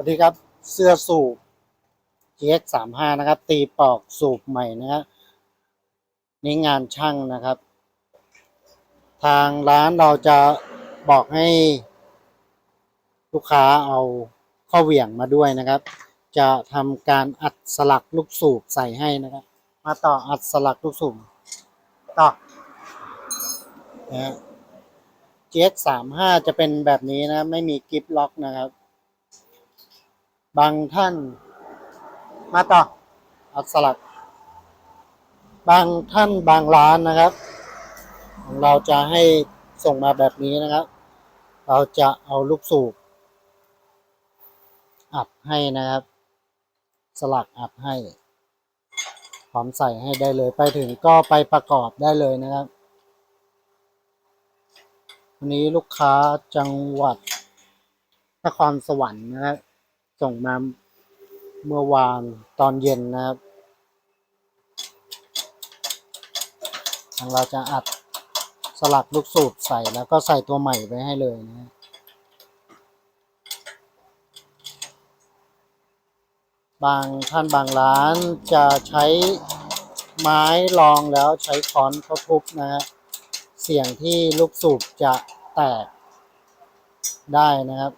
วัสดีครับ เสื้อสูบ GX 3 5 นะครับ ตีปอกสูบใหม่นะครับนี่งานช่างนะครับ ทางร้านเราจะบอกให้ลูกค้าเอาข้อเหวี่ยงมาด้วยนะครับ จะทำการอัดสลักลูกสูบใส่ให้นะครับ มาต่ออัดสลักลูกสูบต่อนะฮะ GX 3 5 จะเป็นแบบนี้นะ ไม่มีกิฟล็อกนะครับ บางท่าน มาต่อ อัดสลักบางท่านบางร้านนะครับ ของเราจะให้ส่งมาแบบนี้นะครับ เราจะเอาลูกสูบ อัดให้นะครับ สลักอัดให้พร้อมใส่ให้ได้เลยไปถึงก็ไปประกอบได้เลยนะครับวันนี้ลูกค้าจังหวัดนครสวรรค์นะครับ ส่งมาเมื่อวานตอนเย็นนะครับ ทางเราจะอัดสลักลูกสูบใส่แล้วก็ใส่ตัวใหม่ไปให้เลยนะบางท่านบางร้านจะใช้ไม้รองแล้วใช้ค้อนเขาทุบนะฮะเสี่ยงที่ลูกสูบจะแตกได้นะครับ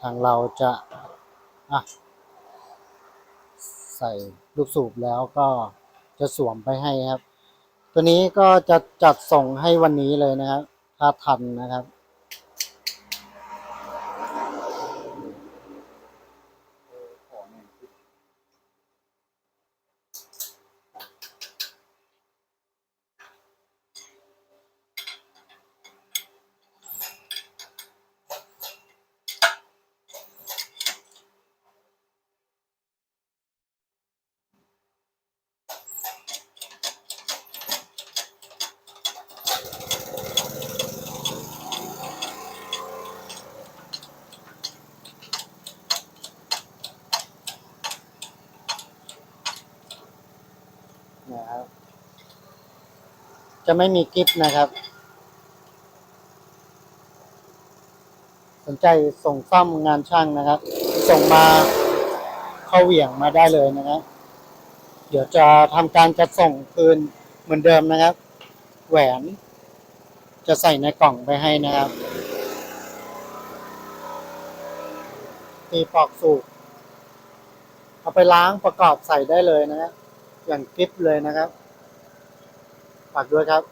ทางเราจะอะใส่ลูกสูบแล้วก็จะสวมไปให้ครับ ตัวนี้ก็จะจัดส่งให้วันนี้เลยนะครับ ถ้าทันนะครับ นะครับ จะไม่มีกิฟต์นะครับ สนใจส่งซ่อมงานช่างนะครับ ส่งมาเข้าเหวี่ยงมาได้เลยนะครับ เดี๋ยวจะทำการจะส่งคืนเหมือนเดิมนะครับ แหวนจะใส่ในกล่องไปให้นะครับตีปอกสูบเอาไปล้างประกอบใส่ได้เลยนะครับ อย่างกิฟเลยนะครับ ฝากด้วยครับ